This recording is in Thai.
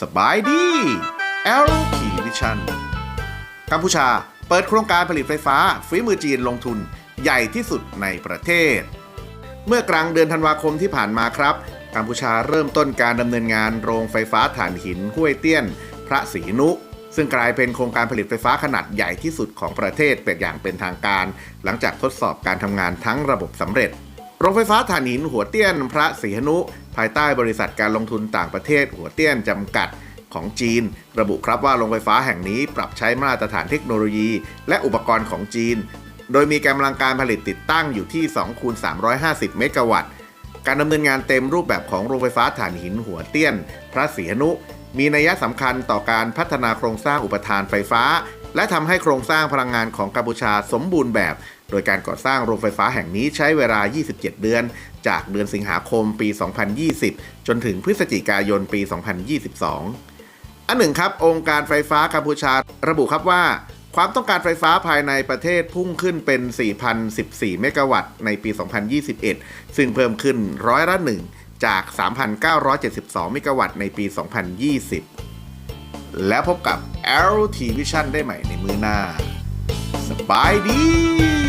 สบายดี l อ t Vision กัมพูชาเปิดโครงการผลิตไฟฟ้าฝีมือจีนลงทุนใหญ่ที่สุดในประเทศ เมื่อกลางเดือนธันวาคมที่ผ่านมาครับ กัมพูชาเริ่มต้นการดำเนินงานโรงไฟฟ้าถ่านหินห้วยเตี้ยน พระศรีนุ ซึ่งกลายเป็นโครงการผลิตไฟฟ้าขนาดใหญ่ที่สุดของประเทศเป็นอย่างเป็นทางการ หลังจากทดสอบการทำงานทั้งระบบสำเร็จ โรงไฟฟ้าถ่านหินหัวเตี้ยนพระศรีหนุ ภายใต้บริษัทการลงทุนต่างประเทศหัวเตี้ยนจำกัดของจีน ระบุครับว่าโรงไฟฟ้าแห่งนี้ปรับใช้มาตรฐานเทคโนโลยี และอุปกรณ์ของจีน โดยมีกำลังการผลิตติดตั้งอยู่ที่2คูณ350 เมกะวัตต์ การดำเนินงานเต็มรูปแบบของโรงไฟฟ้าถ่านหินหัวเตี้ยน พระศรีอนุ มีนัยสำคัญต่อการพัฒนาโครงสร้างอุปทานไฟฟ้า และทำให้โครงสร้างพลังงานของกัมพูชาสมบูรณ์แบบ โดยการก่อสร้างโรงไฟฟ้าแห่งนี้ใช้เวลา 27 เดือน จากเดือนสิงหาคมปี 2020 จนถึงพฤศจิกายนปี 2022 อันหนึ่งครับ องค์การไฟฟ้ากัมพูชาระบุครับว่าความต้องการไฟฟ้าภายในประเทศพุ่งขึ้นเป็น 4,014 เมกะวัตต์ในปี 2021 ซึ่งเพิ่มขึ้นร้อยละหนึ่ง จาก 3,972 เมกะวัตต์ในปี 2020 แล้วพบกับ LT Vision ได้ใหม่ในมือหน้า สบายดี